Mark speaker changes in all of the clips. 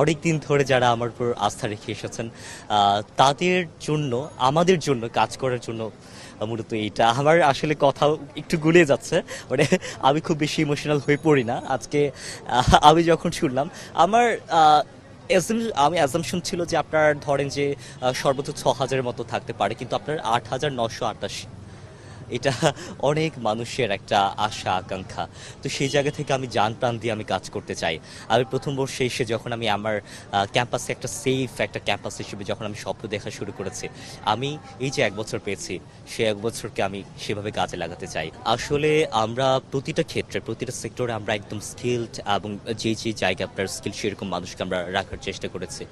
Speaker 1: অনেক দিন ধরে যারা আমার উপর আস্থা রেখে এসেছেন তাদের জন্য, আমাদের জন্য কাজ করার জন্য মূলত এইটা। আমার আসলে কথা একটু গুলিয়ে যাচ্ছে মানে আমি খুব বেশি ইমোশনাল হয়ে পড়ি না। আজকে আমি যখন শুনলাম, আমার আমি অ্যাজামশন ছিল যে আপনার ধরেন যে সর্বোচ্চ ছ হাজারের মতো থাকতে পারে, কিন্তু আপনার আট হাজার নশো আটাশি। এটা অনেক মানুষের একটা আশা, আকাঙ্ক্ষা। তো সেই জায়গা থেকে আমি যান প্রাণ দিয়ে আমি কাজ করতে চাই। আমি প্রথম বর্ষে এসে যখন আমি আমার ক্যাম্পাসে একটা সেফ একটা ক্যাম্পাস হিসেবে যখন আমি স্বপ্ন দেখা শুরু করেছি, আমি এই যে এক বছর পেয়েছি, সে এক বছরকে আমি সেভাবে কাজে লাগাতে চাই। আসলে আমরা প্রতিটা ক্ষেত্রে, প্রতিটা সেক্টরে আমরা একদম স্কিলড এবং যে যে জায়গায় আপনার স্কিল সেরকম মানুষকে আমরা রাখার চেষ্টা করেছি।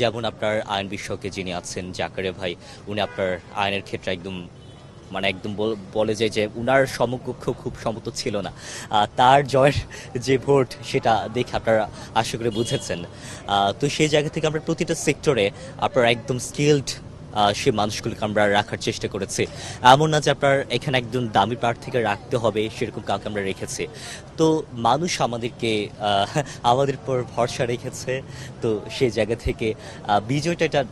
Speaker 1: যেমন আপনার আইন বিষয়কে যিনি আছেন জাকারে ভাই, উনি আপনার আইনের ক্ষেত্রে একদম মানে একদম বলে যে উনার সমকক্ষ খুব সমত ছিল না। তার জয়ের যে ভোট, সেটা দেখে আপনারা আশা করে বুঝেছেন। তো সেই জায়গা থেকে আমরা প্রতিটা সেক্টরে আপনার একদম স্কিলড সে মানুষগুলোকে আমরা রাখার চেষ্টা করেছি। এমন না যে আপনার এখানে একদম দামি প্রার্থীকে রাখতে হবে, সেরকম কাউকে আমরা রেখেছি। তো মানুষ আমাদেরকে আমাদের উপর ভরসা রেখেছে। তো সেই জায়গা থেকে বিজয়টা এটা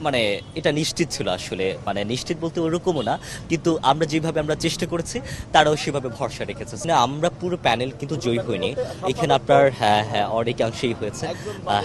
Speaker 1: মানে এটা নিশ্চিত ছিল আসলে। মানে নিশ্চিত বলতে ওরকমও না, কিন্তু আমরা যেভাবে আমরা চেষ্টা করেছি, তারাও সেভাবে ভরসা রেখেছে। আমরা পুরো প্যানেল কিন্তু জয়ী হইনি। এখানে আপনার হ্যাঁ হ্যাঁ অনেকাংশেই হয়েছে। হ্যাঁ